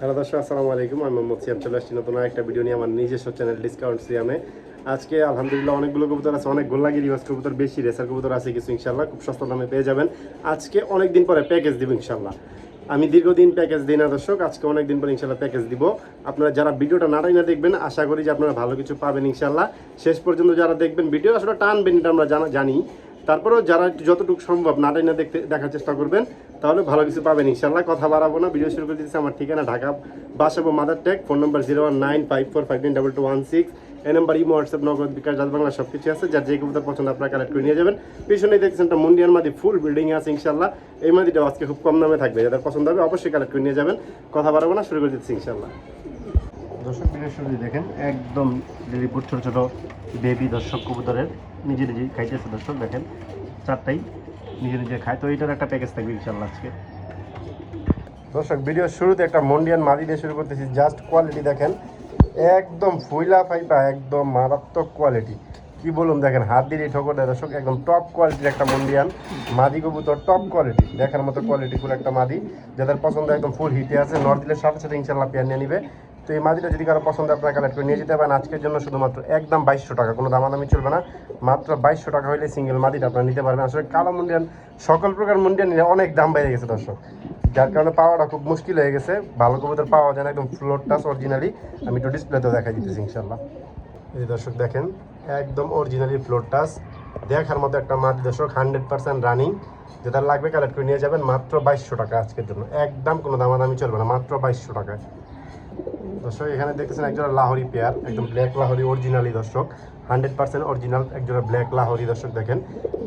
Hello দর্শক, আসসালামু আলাইকুম। আমি মোহাম্মদ সিয়াম চলে আসছি নতুন একটা ভিডিও নিয়ে আমার নিজস্ব চ্যানেল ডিসকাউন্ট সিয়ামে আজকে আলহামদুলিল্লাহ অনেকগুলো কবুতর আছে, অনেক গোল্লাগি রিভার্স কবুতর, বেশি রেসার কবুতর আছে কিছু ইনশাল্লাহ খুব সস্তা দামে পেয়ে যাবেন। আজকে অনেক দিন পরে প্যাকেজ দিব ইনশাল্লাহ আমি দীর্ঘদিন প্যাকেজ দিই না দর্শক, আজকে অনেক দিন পরে ইনশাল্লাহ প্যাকেজ দিব। আপনারা যারা ভিডিওটা নাটাই না দেখবেন, আশা করি যে আপনারা ভালো কিছু পাবেন ইনশাল্লাহ শেষ পর্যন্ত যারা দেখবেন ভিডিও আসলে টানবেন, এটা আমরা জানা জানি। তারপরেও যারা যতটুকু সম্ভব নাটাই না দেখতে দেখার চেষ্টা করবেন, তাহলে ভালো কিছু পাবেন। ইনশাল্লাহ কথা বাড়াবো না, ভিডিও শুরু করে দিচ্ছি আমার ঠিকানা ঢাকা, বাসাবো মাদার টেক ফোন নম্বর zero one nine five four five nine double two one six এই number imo WhatsApp Nagad, bKash Raj Bangla সব কিছু আছে। যার যে কবিতা পছন্দ আপনারা কালেক্ট করে নিয়ে যাবেন। পিছনে দেখছেন একটা মুন্ডিয়ান মাদি ফুল বিল্ডিং আছে ইনশাল্লাহ এই মাদিটা আজকে খুব কম দামে থাকবে। যাদের পছন্দ হবে অবশ্যই কালেক্ট করে নিয়ে যাবেন। কথা বাড়াবো না, শুরু করে দিচ্ছি ইনশাল্লাহ দর্শক, ভিডিও শুরু দেখেন, একদম লিলিপুর ছোট ছোট বেবি দর্শক কবুতরের নিজে নিজে খাইতেছে দর্শক, দেখেন, চারটাই নিজে নিজে খায়। তো এইটার একটা প্যাকেজ থাকবে ইনশাল্লাহ আজকে। দর্শক ভিডিও শুরুতে একটা মন্ডিয়ান মাদি দিয়ে শুরু করতেছি। জাস্ট কোয়ালিটি দেখেন, একদম ফুইলা ফাইপা একদম মারাত্মক কোয়ালিটি কি বলুন, দেখেন, হাত দিয়ে ঠোকর দেয় দর্শক, একদম টপ কোয়ালিটির একটা মন্ডিয়ান মাদি কবুতর টপ কোয়ালিটি দেখার মতো কোয়ালিটি কোয়ালিটিফুল একটা মাদি, যাদের পছন্দ একদম ফুল হিটে আছে। নর্থ দিলের সাথে সাথে ইনশাল্লাহ পেয়ার নিয়ে নিবে। তো এই মাদিটা যদি কারও পছন্দ আপনারা কালেক্ট করে নিয়ে যেতে পারেন। আজকের জন্য শুধুমাত্র একদম বাইশশো টাকা, কোনো দামাদামি চলবে না। মাত্র বাইশশো টাকা হলে সিঙ্গেল মাদিটা আপনারা নিতে পারবেন। আসলে কালো মুন্ডিয়ান, সকল প্রকার মুন্ডিয়ান অনেক দাম বেড়ে গেছে, দর্শক। যার কারণে পাওয়াটা খুব মুশকিল হয়ে গেছে। ভালো কবুতর পাওয়া যায় না, একদম ফ্লোর টাচ অরিজিনালি আমি একটু ডিসপ্লেতেও দেখা দিতেছি ইনশাল্লাহ এই দর্শক দেখেন, একদম অরিজিনালি ফ্লোর টাচ দেখার মতো একটা মাদি, দর্শক হান্ড্রেড পার্সেন্ট রানিং যেটা লাগবে কালেক্ট করে নিয়ে যাবেন, মাত্র বাইশশো টাকা আজকের জন্য। একদম কোনো দামাদামি চলবে না, মাত্র বাইশশো টাকায়। দর্শক, এখানে দেখতেছেন একজোড়া লাহরি পেয়ার একদম ব্ল্যাক লাহরি অরিজিনালি দর্শক। হান্ড্রেড পার্সেন্ট অরিজিনাল একজোড়া ব্ল্যাক লাহরি দর্শক দেখেন।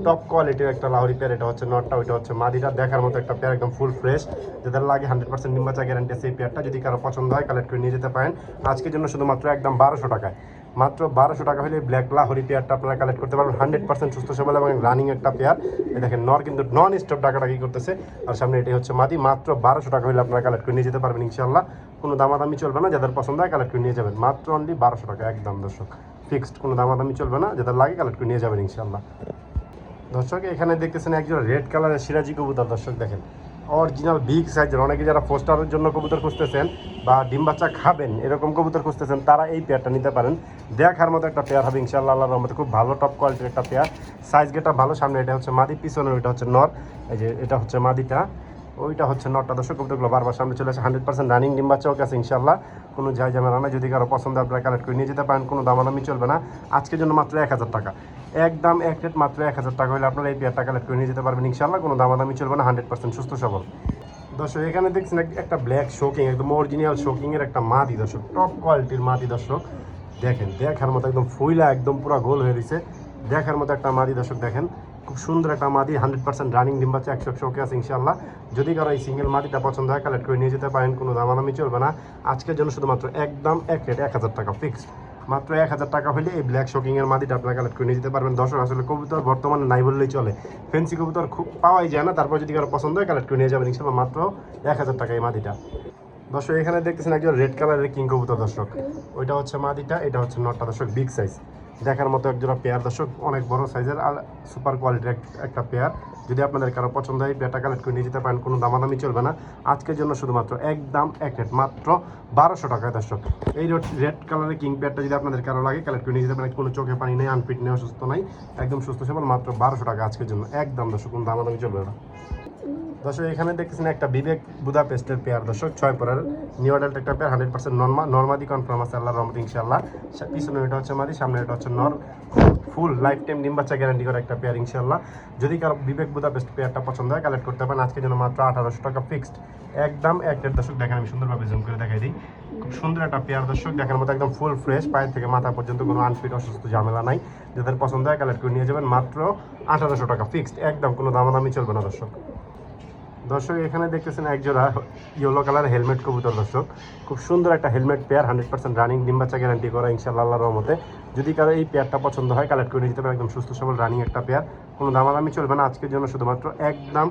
টপ কোয়ালিটির একটা লাহরি পেয়ার এটা হচ্ছে নটটা ওইটা হচ্ছে মাদিটা দেখার মতো একটা পেয়ার একদম ফুল ফ্রেশ যাদের লাগে হান্ড্রেড পার্সেন্ট নিম্বাচা গ্যারান্টি এই পেয়ারটা যদি কারও পছন্দ হয় কালেক্ট করে নিয়ে যেতে পারেন। আজকের জন্য শুধুমাত্র একদম বারোশো টাকায়। মাত্র বারোশো টাকা হলে ব্ল্যাক লাহোরি পেয়ারটা আপনারা কালেক্ট করতে পারবেন। হান্ড্রেড পার্সেন্ট সুস্থ, সবল এবং রানিং একটা পেয়ার দেখেন, নর কিন্তু নন স্টপ টাকাটা কি করতেছে। আর সামনে এটাই হচ্ছে মাদি। মাত্র বারোশো টাকা হলে আপনারা কালেক্ট করে নিয়ে যেতে পারবেন ইনশাল্লাহ কোনো দামাদামি চলবে না, যাদের পছন্দ হয় কালেক্ট করে নিয়ে যাবেন। মাত্র অনলি বারোশো টাকা, একদম দর্শক। ফিক্সড কোনো দামাদামি চলবে না, যাদের লাগে কালেক্ট করে নিয়ে যাবেন ইনশাল্লাহ দর্শক, এখানে দেখতেছেন একজন রেড কালারের সিরাজি কবুতর। দর্শক, দেখেন অরিজিনাল বিগ সাইজের অনেকে যারা পোস্টারের জন্য কবুতর খুঁজতেছেন বা ডিম বাচ্চা খাবেন, এরকম কবুতর খুঁজতেছেন, তারা এই পেয়ারটা নিতে পারেন। দেখার মতো একটা পেয়ার হবে ইনশাআল্লাহ, আল্লাহর রহমতে। খুব ভালো টপ কোয়ালিটির একটা পেয়ার সাইজ গেটা ভালো, সামনে এটা হচ্ছে মাদি পিছনে ওইটা হচ্ছে নর। এই যে, এটা হচ্ছে মাদিটা। ওইটা হচ্ছে নটটা দর্শক কবুতরগুলো বারবার সামনে চলে আসে। হান্ড্রেড পার্সেন্ট রানিং ডিম বাচ্চাও আছে ইনশাল্লাহ কোনো যাই ঝামেলা না যদি কারও পছন্দ আপনারা কালেক্ট করে নিয়ে যেতে পারেন। কোনো দামাদামি চলবে না। আজকের জন্য মাত্র এক হাজার টাকা। একদম এক রেট মাত্র এক হাজার টাকা হলে আপনারা এই পেয়ারটা কালেক্ট করে নিয়ে যেতে পারবেন ইনশাল্লাহ কোনো দামাদামি চলবে না। হান্ড্রেড পার্সেন্ট সুস্থ, সবল। দর্শক, এখানে দেখছেন একটা ব্ল্যাক শোকিং একদম অরিজিনাল শোকিং এর একটা মাদি দর্শক। টপ কোয়ালিটির মাদি দর্শক। দেখেন, দেখার মতো একদম ফুইলা, একদম পুরো গোল হয়ে রয়েছে দেখার মতো একটা মাদি দর্শক, দেখেন। খুব সুন্দর একটা মাদি হান্ড্রেড পার্সেন্ট রানিং ডিম বাচ্চা, একশো একশো ওকে আছে ইনশাল্লাহ যদি কারও এই সিঙ্গেল মাদিটা পছন্দ হয় কালেক্ট করে নিয়ে যেতে পারেন, কোনো দামাদামি চলবে না। আজকের জন্য শুধুমাত্র একদম এক রেট এক হাজার টাকা ফিক্সড মাত্র এক হাজার টাকা হলে এই ব্ল্যাক শকিংয়ের মাদিটা আপনারা কালেক্ট করে নিয়ে যেতে পারবেন। দর্শক, আসলে কবুতর বর্তমানে নাই বললেই চলে। ফেন্সি কবুতর খুব পাওয়াই যায় না। তারপর যদি কারও পছন্দ হয় কালেক্ট করে নিয়ে যাবেন ইনশাল্লাহ মাত্র এক হাজার টাকা এই মাদিটা। দর্শক, এখানে দেখতেছেন একজন রেড কালারের কিং কবুতর দর্শক। ওইটা হচ্ছে মাদিটা, এটা হচ্ছে নটটা দর্শক বিগ সাইজ দেখার মতো একজোড়া পেয়ার দর্শক, অনেক বড় সাইজের আর সুপার কোয়ালিটির একটা পেয়ার যদি আপনাদের কারও পছন্দ হয় পেয়ারটা কালেক্ট করে নিয়ে যেতে পারেন, কোনো দামাদামি চলবে না। আজকের জন্য শুধুমাত্র একদম এক রেট মাত্র বারোশো টাকায় দর্শক। এই রেড কালারের কিং পেয়ারটা যদি আপনাদের কারও লাগে কালেক্ট করে নিয়ে যেতে পারেন। কোনো চোখে পানি নেই আনফিট নেই, অসুস্থ নাই, একদম সুস্থ সবল, মাত্র বারোশো টাকা আজকের জন্য। একদম দর্শক, কোনো দামাদামি চলবে না। দর্শক, এখানে দেখতেছেন একটা বিবেক বুদা পেস্টের পেয়ার দর্শক, ছয় পরের নিউ অ্যাডাল্ট একটা পেয়ার হান্ড্রেড পার্সেন্ট নর্মা নর্মাদি কনফার্ম আছে আল্লাহ রহমত ইনশাল্লাহ পিছনে এটা হচ্ছে মাদি, সামনে এটা হচ্ছে নর। ফুল লাইফ টাইম ডিম বাচ্চা গ্যারান্টি করা একটা পেয়ার ইনশাল্লাহ যদি কারও বিবেক বুদা পেস্ট পেয়ারটা পছন্দ হয় কালেক্ট করতে পারেন। আজকের জন্য মাত্র আঠারোশো টাকা ফিক্সড একদম এক দেড় দর্শক দেখেন আমি সুন্দরভাবে জুম করে দেখাই দিই। খুব সুন্দর একটা পেয়ার দর্শক, দেখার মতো একদম ফুল ফ্রেশ পায়ের থেকে মাথা পর্যন্ত কোনো আনফিট অসুস্থ, ঝামেলা নাই। যাদের পছন্দ হয় কালেক্ট করে নিয়ে যাবেন। মাত্র আঠারোশো টাকা ফিক্সড একদম কোনো দামাদামি চলবে না, দর্শক। দর্শক, এখানে দেখতেছেন একজোড়া ইয়েলো কালার হেলমেট কবুতর, দর্শক। খুব সুন্দর একটা helmet pair hundred percent running ডিম্বাচা guarantee করা ইনশাল্লাহ আল্লাহর রহমতে। যদি কারও এই পেয়ারটা পছন্দ হয় কালেক্ট করে নিয়ে যেতে পারে, একদম সুস্থ, সবল রানিং একটা পেয়ার কোনো দামাদামি চলবে না, আজকের জন্য শুধুমাত্র একদম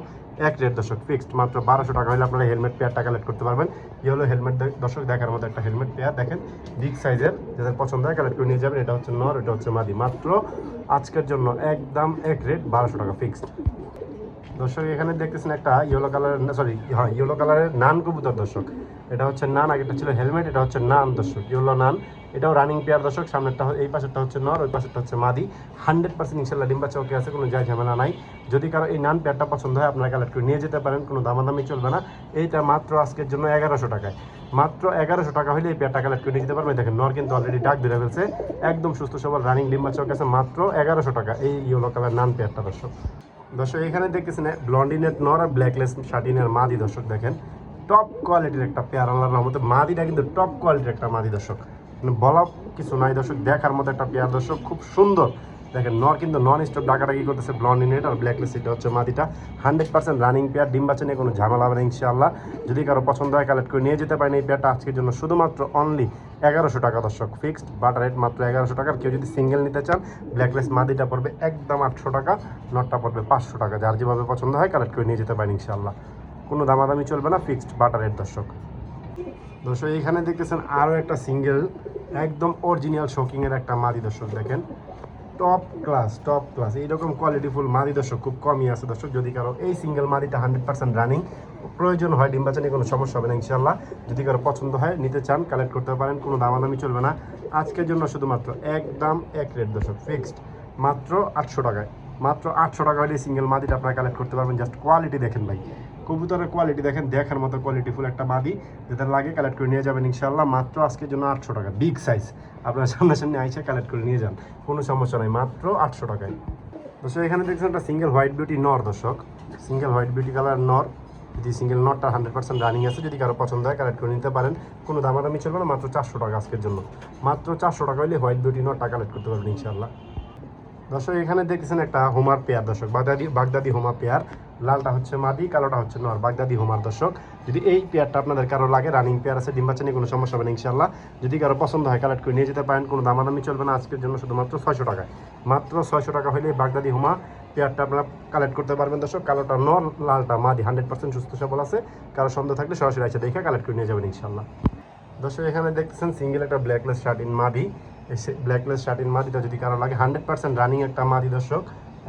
এক রেট দর্শক ফিক্সড মাত্র বারোশো টাকা হলে আপনারা হেলমেট পেয়ারটা কালেক্ট করতে পারবেন। ইয়েলো হেলমেট দর্শক, দেখার মতো একটা হেলমেট পেয়ার দেখেন বিগ সাইজের যাদের পছন্দ হয় কালেক্ট করে নিয়ে যাবেন। এটা হচ্ছে নর, এটা হচ্ছে মাদি। মাত্র আজকের জন্য একদম এক রেট বারোশো টাকা ফিক্সড দর্শক, এখানে দেখতেছেন একটা ইয়েলো কালারের সরি হ্যাঁ ইয়েলো কালারের নান কবুতর দর্শক। এটা হচ্ছে নান, আগেরটা ছিল হেলমেট এটা হচ্ছে নান দর্শক ইয়েলো নান। এটাও রানিং পেয়ার দর্শক, সামনেরটা এই পাশেরটা হচ্ছে নর, ওই পাশেরটা হচ্ছে মাদি। হান্ড্রেড পার্সেন্ট ইনশাল্লাহ ডিম্বা চৌকে আছে, কোনো যায় ঝামেলা নাই। যদি কারও এই নান পেয়ারটা পছন্দ হয়, আপনারা কালেক্ট করে নিয়ে যেতে পারেন, কোনো দামাদামি চলবে না। এইটা মাত্র আজকের জন্য এগারোশো টাকায়। মাত্র এগারোশো টাকা হলে এই পেয়ারটা কালেক্ট করে নিয়ে যেতে পারবেন। দেখেন, নর কিন্তু অলরেডি ডাক বেড়ে ফেলছে। একদম সুস্থ সবল রানিং ডিম্বা চৌক আছে, মাত্র এগারোশো টাকা এই ইয়েলো কালার নান পেয়ারটা দর্শক। দর্শক, এখানে দেখতেছেন ব্লন্ডিনেট নর আর ব্ল্যাকলেস শার্টিনের মাদি দর্শক দেখেন। টপ কোয়ালিটির একটা পেয়ার আল্লাহর রহমতে। মাদিটা কিন্তু টপ কোয়ালিটির একটা মাদি দর্শক। মানে বলা কিছু নাই দর্শক, দেখার মতো একটা পেয়ার দর্শক, খুব সুন্দর। দেখেন, নর কিন্তু নন স্টপ ডাকাডাকি করতেছে ব্লন্ডিনেট আর ব্ল্যাকলেস এটা হচ্ছে মাদিটা হান্ড্রেড পার্সেন্ট রানিং পেয়ার ডিম বাচ্চা নিয়ে কোনো ঝামেলা হবে না, ইনশাআল্লাহ। যদি কারও পছন্দ হয় কালেক্ট করে নিয়ে যেতে পারেন এই পেয়ারটা আজকের জন্য। শুধুমাত্র অনলি এগারোশো টাকা দর্শক ফিক্সড বাটার রেট মাত্র এগারোশো টাকার কেউ যদি সিঙ্গেল নিতে চান ব্ল্যাকলেস মাদিটা পড়বে একদম আটশো টাকা, নটটা পড়বে পাঁচশো টাকা। যার যেভাবে পছন্দ হয় কালেক্ট করে নিয়ে যেতে পারেন, ইনশাআল্লাহ। কোনো দামাদামি চলবে না ফিক্সড বাটার রেট দর্শক। দর্শক এখানে দেখতেছেন আরও একটা সিঙ্গেল একদম অরিজিনাল শোকিংয়ের একটা মাদি দর্শক, দেখেন। টপ ক্লাস টপ ক্লাস এইরকম কোয়ালিটিফুল মাদি দর্শক খুব কমই আছে দর্শক। যদি কারও এই সিঙ্গেল মাদিটা হান্ড্রেড পার্সেন্ট রানিং প্রয়োজন হয় ডিম্বাচানে কোনো সমস্যা হবে না ইনশাল্লাহ যদি কারও পছন্দ হয়, নিতে চান কালেক্ট করতে পারেন, কোনো দামাদামি চলবে না। আজকের জন্য শুধুমাত্র একদম এক রেট দর্শক ফিক্সড মাত্র আটশো টাকায়। মাত্র আটশো টাকা হলে সিঙ্গেল মাদিটা আপনারা কালেক্ট করতে পারবেন। জাস্ট কোয়ালিটি দেখেন ভাই। কবুতরের কোয়ালিটি দেখেন, দেখার মতো কোয়ালিটিফুল একটা মাদি যেটা লাগে কালেক্ট করে নিয়ে যাবেন ইনশাল্লাহ মাত্র আজকের জন্য আটশো টাকা বিগ সাইজ আপনারা সামনাসামনি আইসে কালেক্ট করে নিয়ে যান, কোনো সমস্যা নাই, মাত্র আটশো টাকায়। দর্শক, এখানে দেখছেন একটা সিঙ্গেল হোয়াইট বিউটি নর, দর্শক। সিঙ্গেল হোয়াইট বিউটি কালার নর, যদি সিঙ্গেল নটটা হান্ড্রেড পার্সেন্ট রানিং আছে, যদি কারও পছন্দ হয় কালেক্ট করে নিতে পারেন। কোনো দামাদামি চলবে না, মাত্র চারশো টাকা আজকের জন্য। মাত্র চারশো টাকা হলে হোয়াইট বিউটি নটটা কালেক্ট করতে পারবেন ইনশাল্লাহ দর্শক, এখানে দেখতেছেন একটা হোমার পেয়ার দর্শক, বাগদাদি বাগদাদি হোমা পেয়ার লালটা হচ্ছে মাদি, কালোটা হচ্ছে নর। বাগদাদি হোমার দর্শক, যদি এই পেয়ারটা আপনাদের কারও লাগে রানিং পেয়ার আছে ডিম্বাচা নিয়ে কোনো সমস্যা হবে না ইনশাল্লাহ যদি কারও পছন্দ হয় কালেক্ট করে নিয়ে যেতে পারেন, কোনো দামাদামি চলবে না আজকের জন্য, শুধুমাত্র ছয়শো টাকায়। মাত্র ছয়শো টাকা হলে বাগদাদি হোমা পেয়ারটা আপনারা কালেক্ট করতে পারবেন দর্শক। কালোটা নর, লালটা মাদি হান্ড্রেড পার্সেন্ট সুস্থ সবল আছে। কারও সন্দেহ থাকলে সরাসরি আছে দেখে কালেক্ট করে নিয়ে যাবেন ইনশাল্লাহ দর্শক, এখানে দেখতেছেন সিঙ্গেল একটা ব্ল্যাকলেস শার্ট ইন মাদি। এই ব্ল্যাকলেস শার্ট ইন মাদিটা যদি কারও লাগে হান্ড্রেড পার্সেন্ট রানিং একটা মাদি দর্শক।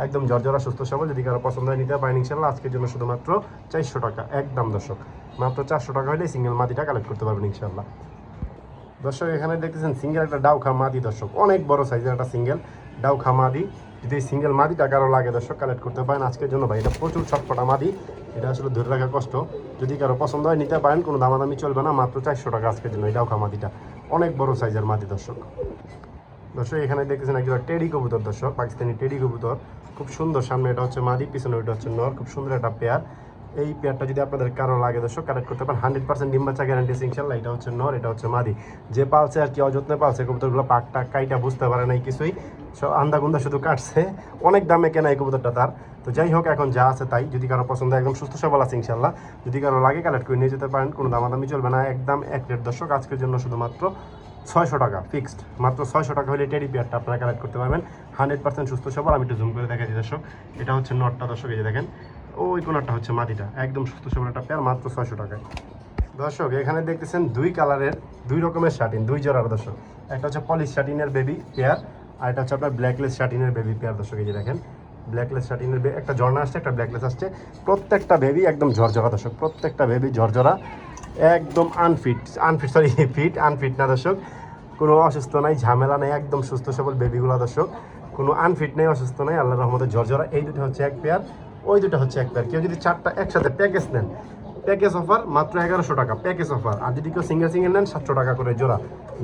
একদম জর্জরা সুস্থ সবল, যদি কারও পছন্দ হয় নিতে পারেন ইনশাল্লাহ আজকের জন্য শুধুমাত্র চারশো টাকা, একদম দর্শক। মাত্র চারশো টাকা হলে সিঙ্গেল মাটিটা কালেক্ট করতে পারবেন ইনশাল্লাহ দর্শক, এখানে দেখতেছেন সিঙ্গেল একটা ডাউখা মাদি, দর্শক। অনেক বড় সাইজের একটা সিঙ্গেল ডাউখা মাদি। যদি এই সিঙ্গেল মাদিটা কারও লাগে, দর্শক কালেক্ট করতে পারেন আজকের জন্য। ভাই, এটা প্রচুর ছটফটা মাদি। এটা আসলে ধরে রাখা কষ্ট। যদি কারও পছন্দ হয় নিতে পারেন, কোনো দামাদামি চলবে না। মাত্র চারশো টাকা আজকের জন্য এই ডাউখা মাদিটা। অনেক বড় সাইজের মাদি, দর্শক। দর্শক, এখানে দেখতেছেন একজন টেডি কবুতর দর্শক, পাকিস্তানি টেডি কবুতর। খুব সুন্দর সামনে এটা হচ্ছে মাদি, পিছনে ওইটা হচ্ছে নর, খুব সুন্দর একটা পেয়ার। এই পেয়ারটা যদি আপনাদের কারও লাগে দর্শক কালেক্ট করতে পারেন। হান্ড্রেড পার্সেন্ট ডিম্বাচা গ্যারান্টি ইনশাল্লাহ, এটা হচ্ছে নর, এটা হচ্ছে মাদি। যে পালছে আর কি অযত্নে পালছে, কবুতরগুলো পাক টাক কাইটা বুঝতে পারে নাই কিছুই। সব আন্দা গুন্দা শুধু কাটছে, অনেক দামে কেনা এই কবুতরটা তার। তো যাই হোক, এখন যা আছে তাই। যদি কারও পছন্দ, একদম সুস্থ সবল আছে ইনশাল্লাহ। যদি কারও লাগে কালেক্ট করে নিয়ে যেতে পারেন, কোনো দামাদামি চলবে না। একদম এক রেট দর্শক, আজকের জন্য শুধুমাত্র ছয়শো টাকা ফিক্সড মাত্র ছয়শো টাকা হলে টেডি পেয়ারটা আপনারা কালেক্ট করতে পারবেন। হান্ড্রেড পার্সেন্ট সুস্থ সবল। আমি একটু জুম করে দেখাচ্ছি দর্শক। এটা হচ্ছে নটটা দর্শক, এই যে দেখেন। ওই কোনারটা হচ্ছে মাটিটা। একদম সুস্থ সবল একটা পেয়ার মাত্র ছয়শো টাকায়। দর্শক, এখানে দেখতেছেন দুই কালারের দুই রকমের শার্টিন দুই জোড়ার দর্শক। একটা হচ্ছে পলিশ শার্টিনের বেবি পেয়ার আর এটা হচ্ছে আপনার ব্ল্যাকলেস শার্টিনের বেবি পেয়ার দর্শক, এই যে দেখেন। ব্ল্যাকলেস শার্টিনের একটা ঝর্ণা আসছে, একটা ব্ল্যাকলেস আসছে। প্রত্যেকটা বেবি একদম ঝরঝরা দর্শক, প্রত্যেকটা বেবি ঝরঝরা। একদম unfit unfit sorry fit unfit না দর্শক। কোনো অসুস্থ নাই, ঝামেলা নেই, একদম সুস্থ সবল বেবিগুলো দর্শক। কোনো আনফিট নেই, অসুস্থ নেই আল্লাহ রহমতে ঝরঝরা এই দুটো হচ্ছে এক পেয়ার ওই দুটো হচ্ছে এক পেয়ার কেউ যদি চারটা একসাথে প্যাকেজ নেন প্যাকেজ অফার মাত্র এগারোশো টাকা প্যাকেজ অফার আর যদি কেউ সিঙ্গেল সিঙ্গেল নেন, সাতশো টাকা করে জোড়া।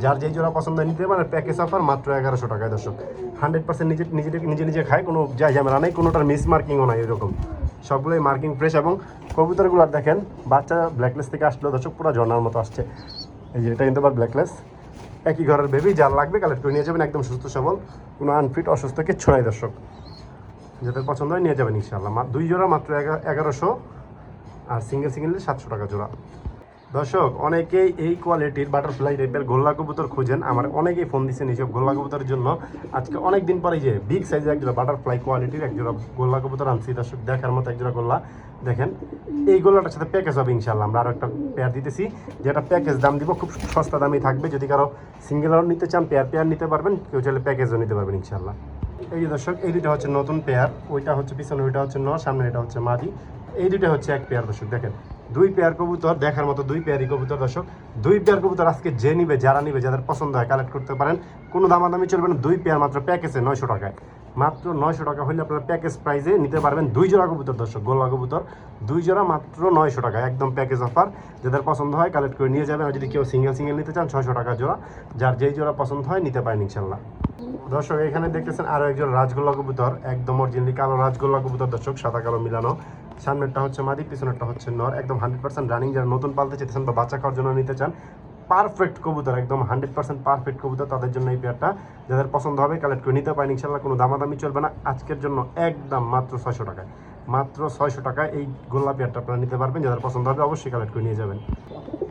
যার যেই জোড়া পছন্দ নিতে পারেন প্যাকেজ অফার মাত্র এগারোশো টাকায় দর্শক। হান্ড্রেড পার্সেন্ট নিজে নিজে নিজে নিজে খায়, কোনো যা ঝামেলা নেই, কোনোটার মিস মার্কিংও নাই, এরকম। সবগুলোই মার্কিং ফ্রেশ এবং কবুতরগুলো দেখেন, বাচ্চা ব্ল্যাকলেস থেকে আসলো, দর্শক পুরো ঝর্নার মতো আসছে। এই যে, এটা কিন্তু আবার ব্ল্যাকলেস একই ঘরের বেবি যার লাগবে কালেক্ট করে নিয়ে যাবেন, একদম সুস্থ সবল, কোনো আনফিট অসুস্থ, কিচ্ছু নাই দর্শক। যাদের পছন্দ হয় নিয়ে যাবেন ইনশাল্লাহ দুই জোড়া মাত্র এগা- এগারোশো, আর সিঙ্গেল সিঙ্গেল সাতশো টাকা জোড়া। দর্শক, অনেকেই এই কোয়ালিটির বাটারফ্লাই টাইপের গোল্লা কবুতর খুঁজেন। আমার অনেকেই ফোন দিচ্ছেন এইসব গোল্লা কবুতরের জন্য। আজকে অনেক দিন পরে যে বিগ সাইজের একজোড়া বাটারফ্লাই কোয়ালিটির একজোড়া গোল্লা কবুতর আনছি। দর্শক, দেখার মতো একজোড়া গোল্লা। দেখেন, এই গোল্লাটার সাথে প্যাকেজ হবে ইনশাল্লাহ আমরা আরও একটা পেয়ার দিতেছি, যেটা প্যাকেজ দাম দিব, খুব সস্তা দামই থাকবে। যদি কারও সিঙ্গেলও নিতে চান পেয়ার পেয়ার নিতে পারবেন। কেউ চাইলে প্যাকেজও নিতে পারবেন ইনশাল্লাহ এই যে দর্শক, এই দুটো হচ্ছে নতুন পেয়ার ওইটা হচ্ছে পিছনে, ওইটা হচ্ছে ন সামনে এটা হচ্ছে মাদি। এই দুটো হচ্ছে এক পেয়ার দর্শক, দেখেন। দুই পেয়ার কবুতর দেখার মতো দুই পেয়ারই কবুতর, দর্শক। দুই পেয়ার কবুতর আজকে যে নিবে, যারা নিবে, যাদের পছন্দ হয় কালেক্ট করতে পারেন। কোনো দামাদামি চলবে না, দুই পেয়ার মাত্র প্যাকেজে নয়শো টাকায়। মাত্র নয়শো টাকা হলে আপনারা প্যাকেজ প্রাইজে নিতে পারবেন দুই জোড়া কবুতর, দর্শক, গোল্লা কবুতর। দুই জোড়া মাত্র নয়শো টাকা একদম প্যাকেজ অফার যাদের পছন্দ হয় কালেক্ট করে নিয়ে যাবেন আর যদি কেউ সিঙ্গেল সিঙ্গেল নিতে চান, ছয়শো টাকা জোড়া। যার যেই জোড়া পছন্দ হয়, নিতে পারেন, ইনশাল্লাহ। দর্শক, এখানে দেখতেছেন আরও একজন রাজগোল্লা কবুতর, একদম অরিজিনালি কালো রাজগোল্লা কবুতর, দর্শক, সাদা, কালো, মিলানো। সামনেরটা হচ্ছে মাদি, পিছনেরটা হচ্ছে নর। একদম হান্ড্রেড পার্সেন্ট রানিং যারা নতুন পালতে চাইতেছেন বা বাচ্চা খাওয়ার জন্য নিতে চান পারফেক্ট কবুতর, একদম হান্ড্রেড পার্সেন্ট পারফেক্ট কবুতর তাদের জন্য এই পেয়ারটা যাদের পছন্দ হবে কালেক্ট করে নিতে পারেন, ইনশাল্লাহ কোনো দামাদামি চলবে না। আজকের জন্য একদম মাত্র ছয়শো টাকায়। মাত্র ছয়শো টাকা এই গোল্লা পেয়ারটা আপনারা নিতে পারবেন। যাদের পছন্দ হবে অবশ্যই কালেক্ট করে নিয়ে যাবেন।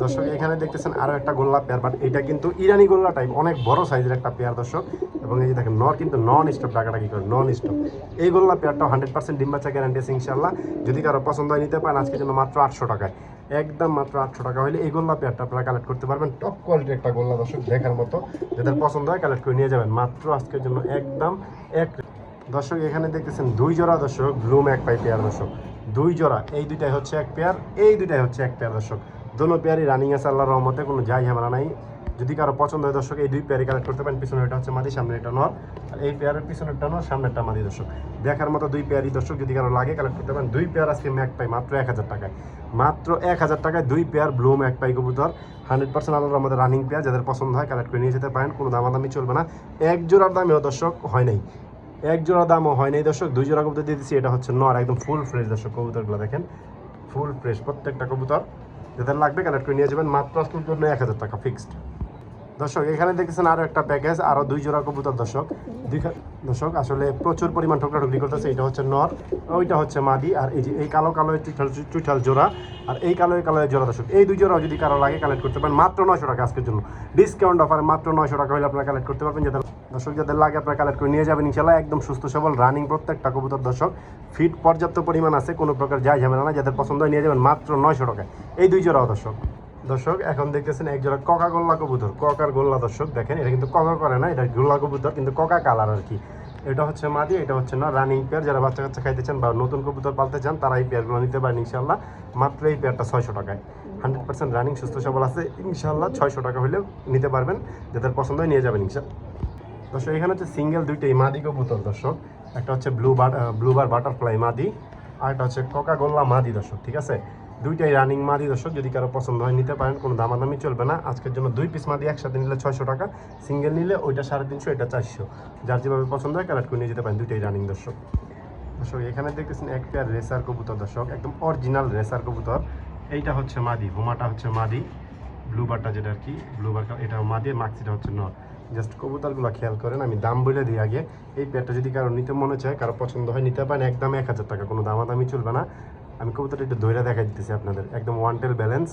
দর্শক, এখানে দেখতেছেন আরও একটা গোল্লা পেয়ার বাট এটা কিন্তু ইরানি গোল্লা টাইপ অনেক বড় সাইজের একটা পেয়ার দর্শক। এবং এই যে দেখেন, নর কিন্তু নন স্টপ কি করে নন স্টপ এই গোল্লা পেয়ারটা হান্ড্রেড পার্সেন্ট ডিম বাচ্চা গ্যারান্টি আছে ইনশাল্লাহ যদি কারও পছন্দ হয়, নিতে পারেন আজকের জন্য মাত্র আটশো টাকায়। একদম মাত্র আটশো টাকা হলে এই গোল্লা পেয়ারটা আপনারা কালেক্ট করতে পারবেন। টপ কোয়ালিটির একটা গোল্লা দর্শক, দেখার মতো। যাদের পছন্দ হয় কালেক্ট করে নিয়ে যাবেন। মাত্র আজকের জন্য একদম এক দর্শক, এখানে দেখতেছেন দুই জোড়া দর্শক, ব্লুম এক পাই পেয়ার দর্শক। দুই জোড়া, এই দুইটাই হচ্ছে এক পেয়ার, এই দুইটাই হচ্ছে এক পেয়ার দর্শক। দোনো পেয়ারই রানিং আছে আল্লাহর রহমতে, কোনো যাই ঝামেলা নাই। যদি কারও পছন্দ হয় দর্শক, এই দুই পেয়ারই কালেক্ট করতে পারেন। পিছনে এটা হচ্ছে মাদি সামনে এটা নর। আর এই পেয়ারের পিছনে পিছনেরটা নর একটা মাদি দর্শক। দেখার মতো দুই পেয়ারই দর্শক, যদি কারও লাগে কালেক্ট করতে পারেন। দুই পেয়ার আজকে ম্যাক পাই, মাত্র এক হাজার টাকায়। মাত্র এক হাজার টাকায় দুই পেয়ার ব্লু ম্যাক পাই কবুতর। হান্ড্রেড পার্সেন্ট আল্লাহর আমাদের রানিং পেয়ার যাদের পছন্দ হয় কালেক্ট করে নিয়ে যেতে পারেন। কোনো দামাদামি চলবে না। এক জোড়ার দামেও দর্শক হয় নাই। এক জোড়া দামও হয় নাই। দর্শক, দুই জোড়া কবুতর দিয়ে দিচ্ছি এটা হচ্ছে নর, একদম ফুল ফ্রেশ দর্শক কবুতরগুলো দেখেন। ফুল ফ্রেশ প্রত্যেকটা কবুতর। যাদের লাগবে কালেক্ট করে নিয়ে যাবেন। মাত্র আসলে জন্য এক হাজার টাকা ফিক্সড দর্শক, এখানে দেখতেছেন আরও একটা প্যাকেজ আরও দুই জোড়া কবুতর দর্শক। দর্শক, আসলে প্রচুর পরিমাণ ঠোকরা ঠুকরি করতেছে। এটা হচ্ছে নর, ওইটা হচ্ছে মাদি, আর এই যে এই কালো কালো চুইঠাল চুইঠাল জোড়া, আর এই কালো কালো জোড়া দর্শক। এই দুই জোড়া যদি কারও লাগে কালেক্ট করতে পারেন, মাত্র নয়শো টাকা আজকের জন্য। ডিসকাউন্ট অফারে মাত্র নয়শো টাকা হলে আপনারা কালেক্ট করতে পারবেন। যাদের দর্শক, যাদের লাগে আপনারা কালেক্ট করে নিয়ে যাবেন ইনশাল্লাহ একদম সুস্থ, সবল রানিং প্রত্যেকটা কবুতর দর্শক। ফিট পর্যাপ্ত পরিমাণ আছে, কোনো প্রকার যাই ঝামেলা না যাদের পছন্দ নিয়ে যাবেন মাত্র নয়শো টাকা এই দুই জোড়াও দর্শক। দর্শক, এখন দেখতেছেন এক জোড়া ককা গোল্লা কবুতর। ককার গোল্লা দর্শক, দেখেন, এটা কিন্তু ককা করে না, এটা গোল্লা কবুতর, কিন্তু ককা কালার আর কি। এটা হচ্ছে মাদি, এটা হচ্ছে না রানিং পেয়ার যারা বাচ্চা কাচ্চা খাইতে চান বা নতুন কবুতর পালতে চান, তারা এই পেয়ারগুলো নিতে পারেন ইনশাল্লাহ মাত্র এই পেয়ারটা ছয়শো টাকায়। হান্ড্রেড পার্সেন্ট রানিং সুস্থ, সবল আছে ইনশাল্লাহ ছয়শো টাকা হলেও নিতে পারবেন, যাদের পছন্দ হয় নিয়ে যাবেন ইনশাল্লাহ দর্শক, এখানে হচ্ছে সিঙ্গেল দুইটাই মাদি কবুতর দর্শক। একটা হচ্ছে blue bar blue bar butterfly মাদি, আর একটা হচ্ছে কোকা গোল্লা মাদি দর্শক, ঠিক আছে? দুইটাই রানিং মাদি দর্শক, যদি কারও পছন্দ হয় নিতে পারেন, কোনো দামাদামি চলবে না। আজকের জন্য দুই পিস মাদি একসাথে নিলে ছয়শো টাকা সিঙ্গেল নিলে ওইটা সাড়ে তিনশো, এটা চারশো। যার যেভাবে পছন্দ হয় কালেক্ট করে নিয়ে যেতে পারেন, দুইটাই রানিং দর্শক। দর্শক, এখানে দেখতেছেন এক পেয়ার রেসার কবুতর দর্শক, একদম অরিজিনাল রেসার কবুতর। এইটা হচ্ছে মাদি, হুমাটা হচ্ছে মাদি। ব্লু বারটা যেটা আর কি ব্লু বার এটা মাদি মাক্সিটা হচ্ছে নর। জাস্ট কবুতরগুলো খেয়াল করেন, আমি দাম বলে দিই আগে। এই পেয়ারটা যদি কারও নিতে মনে চায়, কারও পছন্দ হয়, নিতে পারেন, একদম এক হাজার টাকা, কোনো দামাদামি চলবে না। আমি কবুতরটা একটু ধৈর্য দেখা দিতেছি আপনাদের। একদম ওয়ান টেল ব্যালেন্স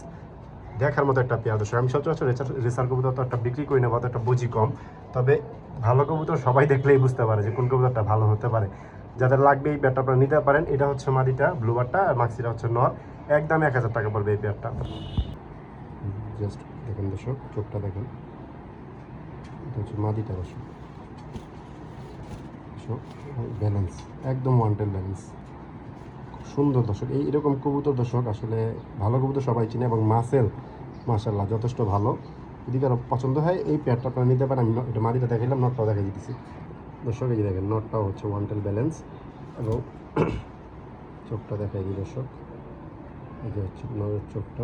দেখার মতো একটা পেয়ার দর্শক আমি সচরাচর রেসার কবুতর তো একটা বিক্রি করি না, বা একটা বুঝি কম। তবে ভালো কবুতর সবাই দেখলেই বুঝতে পারে যে কোন কবুতরটা ভালো হতে পারে। যাদের লাগবে এই পেয়ারটা আপনারা নিতে পারেন। এটা হচ্ছে মাদিটা ব্লুবারটা আর মাক্সিটা হচ্ছে নর। একদম এক হাজার টাকা পড়বে এই পেয়ারটা জাস্ট দেখেন দর্শক, চোখটা দেখেন। এটা হচ্ছে মাদিটা দর্শক। ব্যালেন্স একদম ওয়ান টেল ব্যালেন্স সুন্দর দর্শক। এই এরকম কবুতর দর্শক আসলে ভালো কবুতর সবাই চিনে এবং মাসেল মাসাল্লাহ যথেষ্ট ভালো। যদি কারও পছন্দ হয়, এই পেয়ারটা আপনারা নিতে পারেন। আমি এটা মাটিটা দেখাইলাম নটটাও দেখাই দিতেছি। দর্শক, এই দেখেন নটটাও হচ্ছে ওয়ান টেল ব্যালেন্স এবং চোখটা দেখাই দিই দর্শক। এই যে হচ্ছে নরের চোখটা।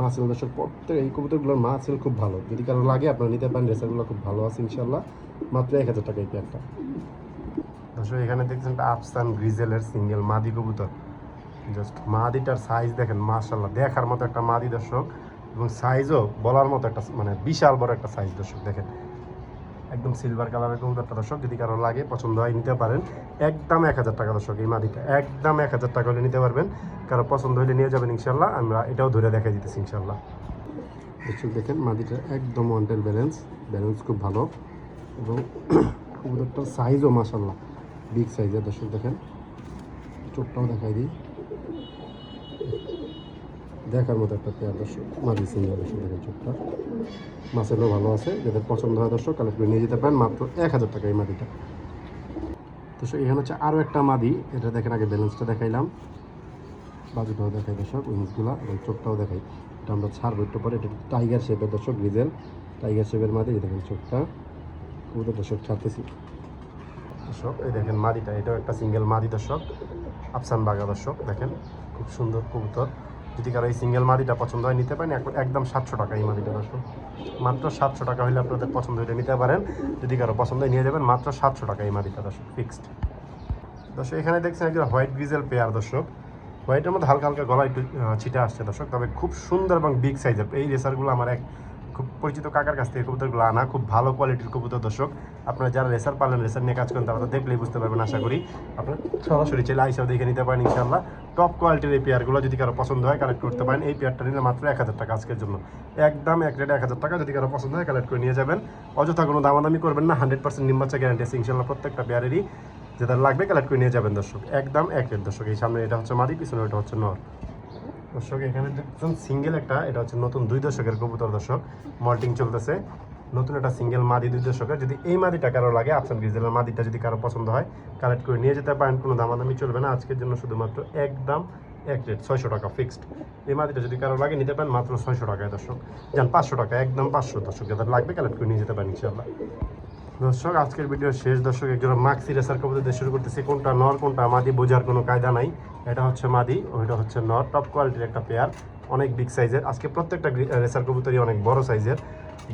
মাসেল দর্শক, প্রত্যেক এই কবুতরগুলোর মাসেল খুব ভালো। যদি কারও লাগে, আপনারা নিতে পারেন, রেসারগুলো খুব ভালো আছে ইনশাল্লাহ মাত্র এক হাজার টাকা এই প্যাকটা দর্শক, এখানে দেখছেন আফসান গ্রিজেলের সিঙ্গেল মাদি কবুতর। জাস্ট মাদিটার সাইজ দেখেন মার্শাল্লাহ দেখার মতো একটা মাদি দর্শক, এবং সাইজও বলার মতো একটা মানে বিশাল বড় একটা সাইজ দর্শক, দেখেন। একদম সিলভার কালারের কবুতরটা দর্শক, যদি কারও লাগে, পছন্দ হয় নিতে পারেন। একদম এক হাজার টাকা দর্শক, এই মাদিটা। একদম এক হাজার টাকা হলে নিতে পারবেন। কারও পছন্দ হলে নিয়ে যাবেন ইনশাল্লাহ আমরা এটাও ধরে দেখা দিতেছি ইনশাল্লাহ দর্শক, দেখেন মাদিটা একদম ওয়ান্টেল ব্যালেন্স ব্যালেন্স খুব ভালো। এবং কবুতরটার সাইজও মাসাল্লাহ বিগ সাইজের দর্শক, দেখেন, চোখটাও দেখাই দিই। দেখার মতো একটা পেয়ার দর্শক মাদি সিঙ্গেল দর্শক দেখেন চোখটা। মাছেরও ভালো আছে, যাদের পছন্দ হয় দর্শক কালেক্ট করে নিয়ে যেতে পারেন, মাত্র এক হাজার টাকা এই মাদিটা। দর্শক, এখানে হচ্ছে আরও একটা মাদি, এটা দেখেন আগে ব্যালেন্সটা দেখাইলাম। বাজুটাও দেখাই দর্শক উইংসগুলো এবং চোখটাও দেখাই। এটা আমরা ছাড়বো একটু পরে, এটা টাইগার শেপের দর্শক গ্রিজেল টাইগার শেপের মাদি দেখেন চোখটা। কবুতর দর্শক, ছাড়তেছি। দর্শক, এই দেখেন মাদিটা, এটাও একটা সিঙ্গেল মাদি দর্শক, আফসান বাগা দর্শক, দেখেন, খুব সুন্দর কবুতর। যদি কারও এই সিঙ্গেল মাদিটা পছন্দ হয়, নিতে পারেন। এক- একদম সাতশো টাকা এই মাদিটা দর্শক। মাত্র সাতশো টাকা হলে আপনাদের পছন্দ হলে নিতে পারেন। যদি কারও পছন্দ হয়, নিয়ে যাবেন। মাত্র সাতশো টাকা এই মাদিটা দর্শক ফিক্সড দর্শক, এখানে দেখছেন একজন হোয়াইট গ্রিজেল পেয়ার, দর্শক। হোয়াইটের মধ্যে হালকা হালকা গলা একটু ছিটা আসছে, দর্শক। তবে খুব সুন্দর এবং বিগ সাইজের এই রেসারগুলো আমার এক খুব পরিচিত কাকার কাছ থেকে কবুতরগুলো আনা, খুব ভালো কোয়ালিটির কবুতর দর্শক। আপনারা যারা রেসার পালেন, রেসার নিয়ে কাজ করেন, তারা তো দেখলেই বুঝতে পারবেন, আশা করি। আপনার সরাসরি চাইলে আইসাও দেখে নিতে পারেন ইনশাল্লাহ টপ কোয়ালিটির এই পেয়ারগুলো যদি কারও পছন্দ হয় কালেক্ট করতে পারেন। এই পেয়ারটা নিলে মাত্র এক হাজার টাকা আজকের জন্য। একদম এক রেটে এক হাজার টাকা যদি কারও পছন্দ হয় কালেক্ট করে নিয়ে যাবেন। অযথা কোনো দামাদামি করবেন না হান্ড্রেড পার্সেন্ট নিম্বাচ্চা গ্যারান্টি আছে ইনশাল্লাহ প্রত্যেকটা পেয়ারেরই যেটা লাগবে কালেক্ট করে নিয়ে যাবেন দর্শক। একদম এক রেট দর্শক। এই সামনে এটা হচ্ছে মাদি, পিছনে এটা হচ্ছে নর। দর্শক, এখানে দেখছেন সিঙ্গেল একটা, এটা হচ্ছে নতুন দুই দশকের কবুতর দর্শক। মল্টিং চলতেছে। নতুন একটা সিঙ্গেল মাদি দুই দশকের যদি এই মাদিটা কারও লাগে আপসান গ্রিজেলের মাদিটা যদি কারও পছন্দ হয় কালেক্ট করে নিয়ে যেতে পারেন, কোনো দামাদামি চলবে না। আজকের জন্য শুধুমাত্র একদম এক রেট ছয়শো টাকা ফিক্সড এই মাদিটা যদি কারও লাগে, নিতে পারেন মাত্র ছয়শো টাকায় দর্শক। যান পাঁচশো টাকা, একদম পাঁচশো দর্শক যাদের লাগবে কালেক্ট করে নিয়ে যেতে পারেন ইনশাল্লাহ দর্শক, আজকের ভিডিওর শেষ। দর্শক, একজন মাক্সি রেসার কবুতর দিয়ে শুরু করতেছি। কোনটা নর, কোনটা মাদি, বোঝার কোনো কায়দা নাই। এটা হচ্ছে মাদি, ওইটা হচ্ছে নর। টপ কোয়ালিটির একটা পেয়ার অনেক বিগ সাইজের আজকে প্রত্যেকটা রেসার কবুতরই অনেক বড় সাইজের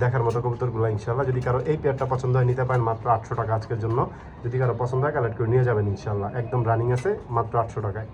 দেখার মতো কবুতরগুলো ইনশাল্লাহ যদি কারও এই পেয়ারটা পছন্দ হয়, নিতে পারেন মাত্র আটশো টাকা আজকের জন্য। যদি কারও পছন্দ হয় কালেক্ট করে নিয়ে যাবেন ইনশাল্লাহ একদম রানিং আছে, মাত্র আটশো টাকায়।